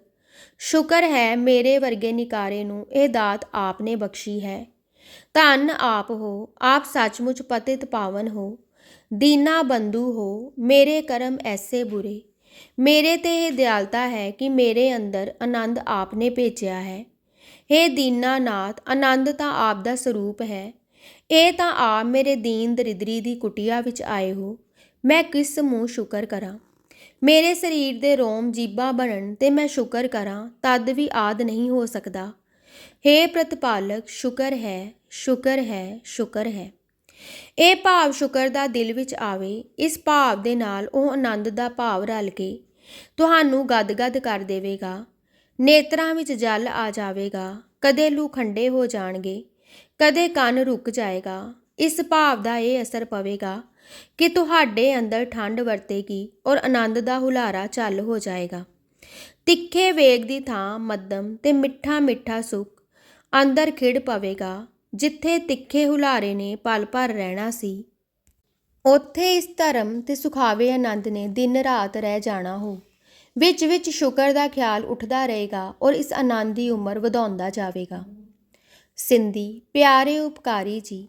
ਸ਼ੁਕਰ ਹੈ ਮੇਰੇ ਵਰਗੇ ਨਿਕਾਰੇ ਨੂੰ ਇਹ ਦਾਤ ਆਪ ਨੇ ਬਖਸ਼ੀ ਹੈ। ਧੰਨ ਆਪ ਹੋ, ਆਪ ਸੱਚਮੁੱਚ ਪਤਿਤ ਪਾਵਨ ਹੋ। ਦੀਨਾ ਬੰਧੂ ਹੋ, ਮੇਰੇ ਕਰਮ ਐਸੇ ਬੁਰੇ। ਮੇਰੇ ਤੇ ਇਹ ਦਿਆਲਤਾ ਹੈ ਕਿ ਮੇਰੇ ਅੰਦਰ ਆਨੰਦ ਆਪ ਨੇ ਭੇਜਿਆ ਹੈ। हे ਦੀਨਾਨਾਥ ਆਨੰਦ ਤਾਂ ਆਪ ਦਾ ਸਰੂਪ ਹੈ। ਇਹ ਤਾਂ ਆਪ ਮੇਰੇ ਦੀਨ ਦਰਿਦਰੀ ਦੀ ਕੁਟਿਆ ਵਿੱਚ ਆਏ ਹੋ। ਮੈਂ ਕਿਸ ਮੂੰਹ ਸ਼ੁਕਰ ਕਰਾਂ? ਮੇਰੇ ਸਰੀਰ ਦੇ ਰੋਮ ਜੀਬਾਂ ਬਣਨ ਤੇ ਮੈਂ ਸ਼ੁਕਰ ਕਰਾਂ, ਤਦ ਵੀ ਆਦ ਨਹੀਂ ਹੋ ਸਕਦਾ। हे ਪ੍ਰਤਪਾਲਕ, ਸ਼ੁਕਰ ਹੈ ਸ਼ੁਕਰ ਹੈ ਸ਼ੁਕਰ ਹੈ। ਇਹ ਭਾਵ ਸ਼ੁਕਰ ਦਾ ਦਿਲ ਵਿੱਚ ਆਵੇ, ਇਸ ਭਾਵ ਦੇ ਨਾਲ ਉਹ ਆਨੰਦ ਦਾ ਭਾਵ ਰਲ ਕੇ ਤੁਹਾਨੂੰ ਗਦਗਦ ਕਰ ਦੇਵੇਗਾ। ਨੇਤਰਾਂ ਵਿੱਚ ਜਲ ਆ ਜਾਵੇਗਾ, ਕਦੇ ਲੂ ਖੰਡੇ ਹੋ ਜਾਣਗੇ, ਕਦੇ ਕੰਨ ਰੁਕ ਜਾਏਗਾ। ਇਸ ਭਾਵ ਦਾ ਇਹ ਅਸਰ ਪਵੇਗਾ। ਕਿ ਤੁਹਾਡੇ ਅੰਦਰ ਠੰਡ ਵਰਤੇਗੀ ਔਰ ਆਨੰਦ ਦਾ ਹੁਲਾਰਾ ਚੱਲ ਹੋ ਜਾਏਗਾ। ਤਿੱਖੇ ਵੇਗ ਦੀ ਥਾਂ ਮੱਧਮ ਤੇ ਮਿੱਠਾ ਮਿੱਠਾ ਸੁੱਖ ਅੰਦਰ ਖਿੜ ਪਵੇਗਾ, ਜਿੱਥੇ ਤਿੱਖੇ ਹੁਲਾਰੇ ਨੇ ਪਲ ਭਰ ਰਹਿਣਾ ਸੀ। ਉੱਥੇ ਇਸ ਧਰਮ ਤੇ ਸੁਖਾਵੇ ਆਨੰਦ ਨੇ ਦਿਨ ਰਾਤ ਰਹਿ ਜਾਣਾ ਹੋ। ਵਿੱਚ ਵਿੱਚ ਸ਼ੁਕਰ ਦਾ ਖਿਆਲ ਉੱਠਦਾ ਰਹੇਗਾ ਔਰ ਇਸ ਆਨੰਦ ਦੀ ਉਮਰ ਵਧਾਉਂਦਾ ਜਾਵੇਗਾ। ਸਿੰਧੀ, ਪਿਆਰੇ ਉਪਕਾਰੀ ਜੀ।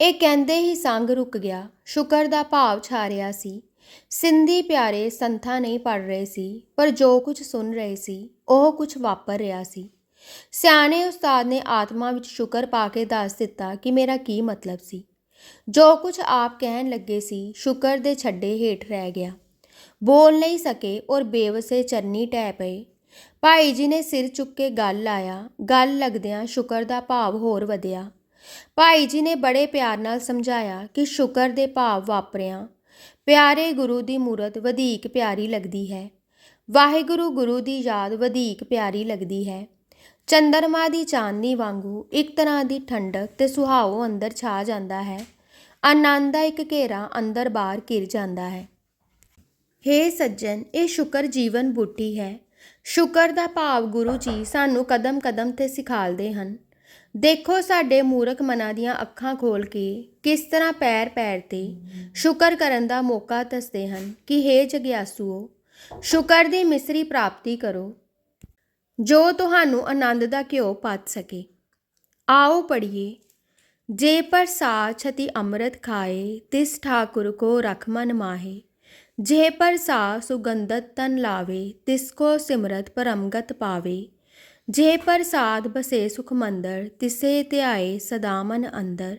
ਇਹ ਕਹਿੰਦੇ ਹੀ ਸੰਗ ਰੁਕ ਗਿਆ, ਸ਼ੁਕਰ ਦਾ ਭਾਵ ਛਾ ਰਿਹਾ ਸੀ। ਸਿੰਧੀ ਪਿਆਰੇ ਸੰਥਾ ਨਹੀਂ ਪੜ ਰਹੇ ਸੀ, ਪਰ ਜੋ ਕੁਝ ਸੁਣ ਰਹੇ ਸੀ, ਉਹ ਕੁਝ ਵਾਪਰ ਰਿਹਾ ਸੀ। ਸਿਆਣੇ ਉਸਤਾਦ ਨੇ ਆਤਮਾ ਵਿੱਚ ਸ਼ੁਕਰ ਪਾ ਕੇ ਦੱਸ ਦਿੱਤਾ ਕਿ ਮੇਰਾ ਕੀ ਮਤਲਬ ਸੀ। ਜੋ ਕੁਝ ਆਪ ਕਹਿਣ ਲੱਗੇ ਸੀ, ਸ਼ੁਕਰ ਦੇ ਛੱਡੇ ਹੇਠ ਰਹਿ ਗਿਆ। ਬੋਲ ਨਹੀਂ ਸਕੇ ਔਰ ਬੇਵਸੇ ਚਰਨੀ ਟਹਿ ਪਏ। ਭਾਈ ਜੀ ਨੇ ਸਿਰ ਚੁੱਕ ਕੇ ਗੱਲ ਲਾਇਆ, ਗੱਲ ਲੱਗਦਿਆਂ ਸ਼ੁਕਰ ਦਾ ਭਾਵ ਹੋਰ ਵਧਿਆ। ਭਾਈ ਜੀ ਨੇ ਬੜੇ ਪਿਆਰ ਨਾਲ ਸਮਝਾਇਆ ਕਿ ਸ਼ੁਕਰ ਦੇ ਭਾਵ ਵਾਪਰਿਆਂ। ਪਿਆਰੇ ਗੁਰੂ ਦੀ ਮੂਰਤ ਵਧੀਕ ਪਿਆਰੀ ਲੱਗਦੀ ਹੈ। ਵਾਹਿਗੁਰੂ ਗੁਰੂ ਦੀ ਯਾਦ ਵਧੀਕ ਪਿਆਰੀ ਲੱਗਦੀ ਹੈ। ਚੰਦਰਮਾ ਦੀ ਚਾਂਦਨੀ ਵਾਂਗੂ ਇੱਕ ਤਰ੍ਹਾਂ ਦੀ ਠੰਡਕ ਤੇ ਸੁਹਾਵੋ ਅੰਦਰ ਛਾ ਜਾਂਦਾ ਹੈ। ਆਨੰਦ ਦਾ ਇੱਕ ਘੇਰਾ ਅੰਦਰ ਬਾਹਰ ਘਿਰ ਜਾਂਦਾ ਹੈ। ਹੇ ਸੱਜਣ, ਇਹ ਸ਼ੁਕਰ ਜੀਵਨ ਬੂਟੀ ਹੈ। ਸ਼ੁਕਰ ਦਾ ਭਾਵ ਗੁਰੂ ਜੀ ਸਾਨੂੰ ਕਦਮ ਕਦਮ ਤੇ ਸਿਖਾਲਦੇ ਹਨ। ਦੇਖੋ ਸਾਡੇ ਮੂਰਖ ਮਨਾਂ ਦੀਆਂ ਅੱਖਾਂ ਖੋਲ ਕੇ ਕਿਸ ਤਰ੍ਹਾਂ ਪੈਰ ਪੈਰ ਤੇ ਸ਼ੁਕਰ ਕਰਨ ਦਾ ਮੌਕਾ ਦੱਸਦੇ ਹਨ ਕਿ ਹੇ ਜਗਿਆਸੂਓ, ਸ਼ੁਕਰ ਦੀ ਮਿਸਰੀ ਪ੍ਰਾਪਤੀ ਕਰੋ, ਜੋ ਤੁਹਾਨੂੰ ਆਨੰਦ ਦਾ ਘਿਓ ਪਤ ਸਕੇ। ਆਓ ਪੜੀਏ ਜੇ ਪ੍ਰਸਾਦ ਛਤੀ ਅੰਮ੍ਰਿਤ ਖਾਏ, ਤਿਸ ਠਾਕੁਰ ਕੋ ਰਖ ਮਨ ਮਾਹੇ। ਜੇ ਪ੍ਰਸਾਦ ਸੁਗੰਧਤ ਤਨ ਲਾਵੇ, ਤਿਸ ਕੋ ਸਿਮਰਤ ਪਰਮਗਤ ਪਾਵੇ। ਜੇ ਪ੍ਰਸਾਦ ਬਸੇ ਸੁਖ ਮੰਦਰ, ਤਿਸੇ ਧਿਆਏ ਸਦਾ ਮਨ ਅੰਦਰ।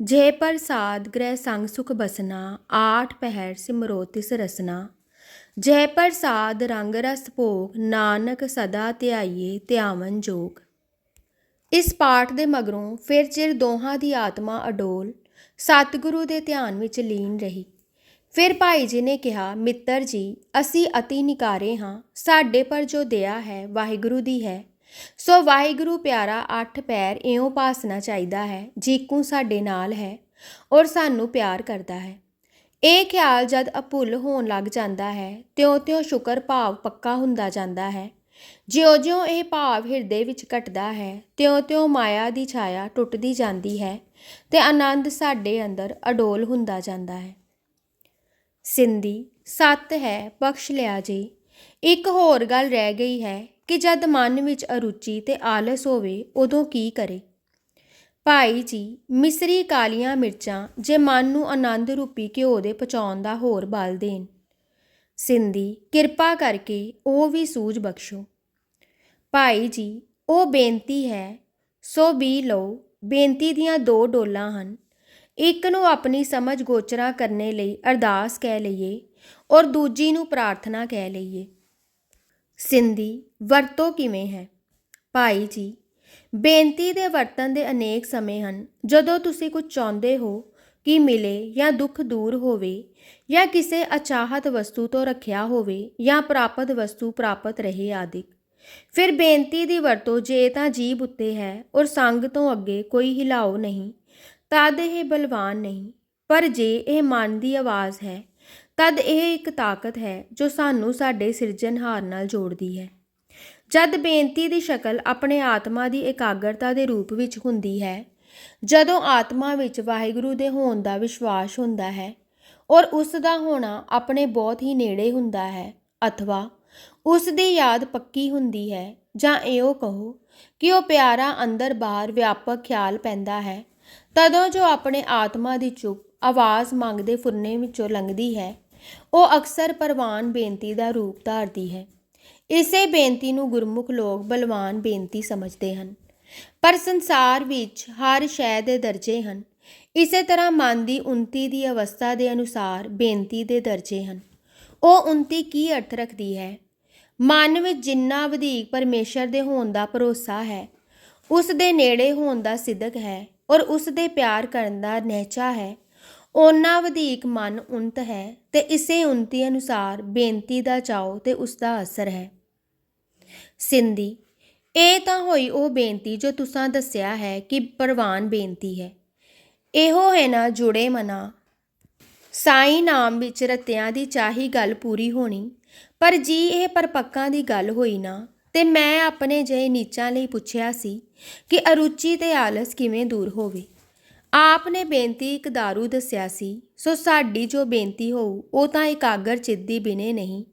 ਜੇ ਪ੍ਰਸਾਦ ਗ੍ਰਹਿ ਸੰਗ ਸੁਖ ਬਸਨਾ, ਆਠ ਪਹਿਰ ਸਿਮਰੋ ਤਿਸ ਰਸਨਾ। ਜੈ ਪ੍ਰਸਾਦ ਰੰਗ ਰਸ ਭੋਗ, ਨਾਨਕ ਸਦਾ ਧਿਆਈਏ ਧਿਆਵਨ ਜੋਗ। ਇਸ ਪਾਠ ਦੇ ਮਗਰੋਂ ਫਿਰ ਚਿਰ ਦੋਹਾਂ ਦੀ ਆਤਮਾ ਅਡੋਲ, ਸਤਿਗੁਰੂ ਦੇ ਧਿਆਨ ਵਿੱਚ ਲੀਨ ਰਹੀ। ਫਿਰ ਭਾਈ ਜੀ ਨੇ ਕਿਹਾ, ਮਿੱਤਰ ਜੀ, ਅਸੀਂ ਅਤੀ ਨਿਕਾਰੇ ਹਾਂ, ਸਾਡੇ ਪਰ ਜੋ ਦਇਆ ਹੈ, ਵਾਹਿਗੁਰੂ ਦੀ ਹੈ। ਸੋ ਵਾਹਿਗੁਰੂ ਪਿਆਰਾ, ਅੱਠ ਪੈਰ ਇਉਂ ਪਾਸਣਾ ਚਾਹੀਦਾ ਹੈ, ਜੀਕੂ ਸਾਡੇ ਨਾਲ ਹੈ ਔਰ ਸਾਨੂੰ ਪਿਆਰ ਕਰਦਾ ਹੈ। ਇਹ ਖਿਆਲ ਜਦ ਅਭੁੱਲ ਹੋਣ ਲੱਗ ਜਾਂਦਾ ਹੈ, ਤਿਉਂ-ਤਿਉਂ ਸ਼ੁਕਰ ਭਾਵ ਪੱਕਾ ਹੁੰਦਾ ਜਾਂਦਾ ਹੈ। ਜਿਉਂ-ਜਿਉਂ ਇਹ ਭਾਵ ਹਿਰਦੇ ਵਿੱਚ ਘਟਦਾ ਹੈ, ਤਿਉਂ-ਤਿਉਂ ਮਾਇਆ ਦੀ ਛਾਇਆ ਟੁੱਟਦੀ ਜਾਂਦੀ ਹੈ ਤੇ ਆਨੰਦ ਸਾਡੇ ਅੰਦਰ ਅਡੋਲ ਹੁੰਦਾ ਜਾਂਦਾ ਹੈ। ਸਿੰਧੀ, ਸੱਤ ਹੈ, ਬਖਸ਼ ਲਿਆ ਜੀ। ਇੱਕ ਹੋਰ ਗੱਲ ਰਹਿ ਗਈ ਹੈ ਕਿ ਜਦ ਮਨ ਵਿੱਚ ਅਰੁਚੀ ਤੇ ਆਲਸ ਹੋਵੇ, ਉਦੋਂ ਕੀ ਕਰੇ? ਭਾਈ ਜੀ, ਮਿਸਰੀ ਕਾਲੀਆਂ ਮਿਰਚਾਂ ਜੇ ਮਨ ਨੂੰ ਆਨੰਦ ਰੂਪੀ ਘਿਓ ਦੇ ਪਚਾਉਣ ਦਾ ਹੋਰ ਬਲ ਦੇਣ। ਸਿੰਧੀ, ਕਿਰਪਾ ਕਰਕੇ ਉਹ ਵੀ ਸੂਝ ਬਖਸ਼ੋ। ਭਾਈ ਜੀ, ਉਹ ਬੇਨਤੀ ਹੈ, ਸੋ ਵੀ ਲਓ, ਬੇਨਤੀ ਦੀਆਂ ਦੋ ਡੋਲਾਂ ਹਨ। ਇੱਕ ਨੂੰ ਆਪਣੀ ਸਮਝ ਗੋਚਰਾ ਕਰਨੇ ਲਈ ਅਰਦਾਸ ਕਹਿ ਲਈਏ, ਔਰ ਦੂਜੀ ਨੂੰ ਪ੍ਰਾਰਥਨਾ ਕਹਿ ਲਈਏ। ਸਿੰਧੀ ਵਰਤੋਂ ਕਿਵੇਂ ਹੈ? ਭਾਈ ਜੀ, ਬੇਨਤੀ ਦੇ ਵਰਤਨ ਦੇ ਅਨੇਕ ਸਮੇਂ ਹਨ। ਜਦੋਂ ਤੁਸੀਂ ਕੁਝ ਚਾਹੁੰਦੇ ਹੋ ਕਿ ਮਿਲੇ ਜਾਂ ਦੁੱਖ ਦੂਰ ਹੋਵੇ ਜਾਂ ਕਿਸੇ ਅਚਾਹਤ ਵਸਤੂ ਤੋਂ ਰੱਖਿਆ ਹੋਵੇ ਜਾਂ ਪ੍ਰਾਪਤ ਵਸਤੂ ਪ੍ਰਾਪਤ ਰਹੇ ਆਦਿਕ, ਫਿਰ ਬੇਨਤੀ ਦੀ ਵਰਤੋਂ ਜੇ ਤਾਂ ਜੀਬ ਉੱਤੇ ਹੈ ਔਰ ਸੰਗ ਤੋਂ ਅੱਗੇ ਕੋਈ ਹਿਲਾਓ ਨਹੀਂ, ਤਦ ਇਹ ਬਲਵਾਨ ਨਹੀਂ। ਪਰ ਜੇ ਇਹ ਮਨ ਦੀ ਆਵਾਜ਼ ਹੈ ਤਦ ਇਹ ਇੱਕ ਤਾਕਤ ਹੈ ਜੋ ਸਾਨੂੰ ਸਾਡੇ ਸਿਰਜਣਹਾਰ ਨਾਲ ਜੋੜਦੀ ਹੈ। ਜਦ ਬੇਨਤੀ ਦੀ ਸ਼ਕਲ ਆਪਣੇ ਆਤਮਾ ਦੀ ਇਕਾਗਰਤਾ ਦੇ ਰੂਪ ਵਿੱਚ ਹੁੰਦੀ ਹੈ, ਜਦੋਂ ਆਤਮਾ ਵਿੱਚ ਵਾਹਿਗੁਰੂ ਦੇ ਹੋਣ ਦਾ ਵਿਸ਼ਵਾਸ ਹੁੰਦਾ ਹੈ ਔਰ ਉਸ ਦਾ ਹੋਣਾ ਆਪਣੇ ਬਹੁਤ ਹੀ ਨੇੜੇ ਹੁੰਦਾ ਹੈ ਅਥਵਾ ਉਸ ਦੀ ਯਾਦ ਪੱਕੀ ਹੁੰਦੀ ਹੈ, ਜਾਂ ਇਹੋ ਕਹੋ ਕਿ ਉਹ ਪਿਆਰਾ ਅੰਦਰ ਬਾਹਰ ਵਿਆਪਕ ਖਿਆਲ ਪੈਂਦਾ ਹੈ, ਤਦੋਂ ਜੋ ਆਪਣੇ ਆਤਮਾ ਦੀ ਚੁੱਪ ਆਵਾਜ਼ ਮੰਗਦੇ ਫੁਰਨੇ ਵਿੱਚੋਂ ਲੰਘਦੀ ਹੈ ਉਹ ਅਕਸਰ ਪਰਵਾਨ ਬੇਨਤੀ ਦਾ ਰੂਪ ਧਾਰਦੀ ਹੈ। ਇਸੇ ਬੇਨਤੀ ਨੂੰ ਗੁਰਮੁਖ ਲੋਕ ਬਲਵਾਨ ਬੇਨਤੀ ਸਮਝਦੇ ਹਨ। ਪਰ ਸੰਸਾਰ ਵਿੱਚ ਹਰ ਸ਼ੈ ਦੇ ਦਰਜੇ ਹਨ। ਇਸੇ ਤਰ੍ਹਾਂ ਮਨ ਦੀ ਉਨਤੀ ਦੀ ਅਵਸਥਾ ਦੇ ਅਨੁਸਾਰ ਬੇਨਤੀ ਦੇ ਦਰਜੇ ਹਨ। ਉਹ ਉਨਤੀ ਕੀ ਅਰਥ ਰੱਖਦੀ ਹੈ? ਮਨ ਵਿੱਚ ਜਿੰਨਾ ਵਧੇਕ ਪਰਮੇਸ਼ਰ ਦੇ ਹੋਣ ਦਾ ਭਰੋਸਾ ਹੈ, ਉਸ ਦੇ ਨੇੜੇ ਹੋਣ ਦਾ ਸਿਦਕ ਹੈ ਔਰ ਉਸ ਦੇ ਪਿਆਰ ਕਰਨ ਦਾ ਨਹਿਚਾ ਹੈ ਓਨਾ ਵਧੀਕ ਮਨ ਉਨਤ ਹੈ ਤੇ ਇਸੇ ਉਨਤੀ ਅਨੁਸਾਰ ਬੇਨਤੀ ਦਾ ਚਾਓ ਤੇ ਉਸ ਦਾ ਅਸਰ ਹੈ। ਸਿੰਧੀ, ਇਹ ਤਾਂ ਹੋਈ ਉਹ ਬੇਨਤੀ ਜੋ ਤੁਸਾਂ ਦੱਸਿਆ ਹੈ ਕਿ ਪ੍ਰਵਾਨ ਬੇਨਤੀ ਹੈ। ਇਹੋ ਹੈ ਨਾ ਜੁੜੇ ਮਨਾ। ਸਾਈ ਨਾਮ ਵਿੱਚ ਰਤਿਆਂ ਦੀ ਚਾਹੀ ਗੱਲ ਪੂਰੀ ਹੋਣੀ, ਪਰ ਜੀ ਇਹ ਪਰਪੱਕਾਂ ਦੀ ਗੱਲ ਹੋਈ ਨਾ, ਤੇ ਮੈਂ ਆਪਣੇ ਜਿਹੇ ਨੀਚਾਂ ਲਈ ਪੁੱਛਿਆ ਸੀ ਕਿ ਅਰੁਚੀ ਤੇ ਆਲਸ ਕਿਵੇਂ ਦੂਰ ਹੋਵੇ। ਆਪ ਨੇ ਬੇਨਤੀ ਇੱਕ ਦਾਰੂ ਦੱਸਿਆ ਸੀ, ਸੋ ਸਾਡੀ ਜੋ ਬੇਨਤੀ ਹੋਊ, ਉਹ ਤਾਂ ਇਕਾਗਰ ਚਿੱਤ ਦੀ ਬਿਨੇ ਨਹੀਂ।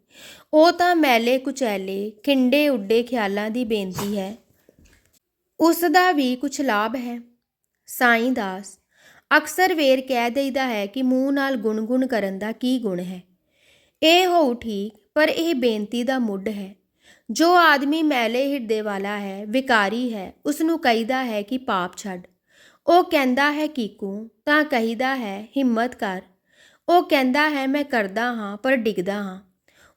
ਉਹ ਤਾਂ ਮੈਲੇ ਕੁਚੈਲੇ, ਖਿੰਡੇ ਉੱਡੇ ਖਿਆਲਾਂ ਦੀ ਬੇਨਤੀ ਹੈ। ਉਸ ਦਾ ਵੀ ਕੁਝ ਲਾਭ ਹੈ। ਸਾਈਂ ਦਾਸ, ਅਕਸਰ ਵੇਰ ਕਹਿ ਦੇਈਦਾ ਹੈ ਕਿ ਮੂੰਹ ਨਾਲ ਗੁਣਗੁਣ ਕਰਨ ਦਾ ਕੀ ਗੁਣ ਹੈ। ਇਹ ਹੋਊ ਠੀਕ, ਪਰ ਇਹ ਬੇਨਤੀ ਦਾ ਮੁੱਢ ਹੈ। ਜੋ ਆਦਮੀ ਮੈਲੇ ਹਿਰਦੇ ਵਾਲਾ ਹੈ, ਵਿਕਾਰੀ ਹੈ ਉਸ ਨੂੰ ਕਹੀਦਾ ਹੈ ਕਿ ਪਾਪ ਛੱਡ। ਉਹ ਕਹਿੰਦਾ ਹੈ ਕੀਕੂ, ਤਾਂ ਕਹੀਦਾ ਹੈ, ਹਿੰਮਤ ਕਰ। ਉਹ ਕਹਿੰਦਾ ਹੈ, ਮੈਂ ਕਰਦਾ ਹਾਂ, ਪਰ ਡਿੱਗਦਾ ਹਾਂ।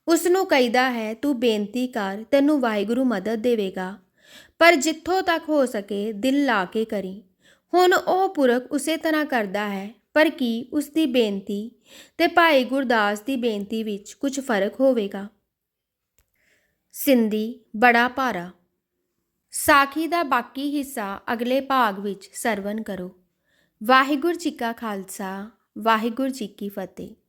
ਉਸ ਨੂੰ ਕਹੀਦਾ ਹੈ, ਤੂੰ ਬੇਨਤੀ ਕਰ, ਤੈਨੂੰ ਵਾਹਿਗੁਰੂ ਮਦਦ ਦੇਵੇਗਾ। ਪਰ ਜਿੱਥੋਂ ਤੱਕ ਹੋ ਸਕੇ, ਦਿਲ ਲਾ ਕੇ ਕਰੀ। ਹੁਣ ਉਹ ਪੁਰਖ ਉਸੇ ਤਰ੍ਹਾਂ ਕਰਦਾ ਹੈ, ਪਰ ਕੀ ਉਸ ਦੀ ਬੇਨਤੀ ਤੇ ਭਾਈ ਗੁਰਦਾਸ ਦੀ ਬੇਨਤੀ ਵਿੱਚ ਕੁਝ ਫ਼ਰਕ ਹੋਵੇਗਾ? ਸਿੰਧੀ, ਬੜਾ ਭਾਰਾ। ਸਾਖੀ ਦਾ ਬਾਕੀ ਹਿੱਸਾ ਅਗਲੇ ਭਾਗ ਵਿੱਚ ਸਰਵਨ ਕਰੋ। ਵਾਹਿਗੁਰੂ ਜੀ ਕਾ ਖਾਲਸਾ, ਵਾਹਿਗੁਰੂ ਜੀ ਕੀ ਫਤਿਹ।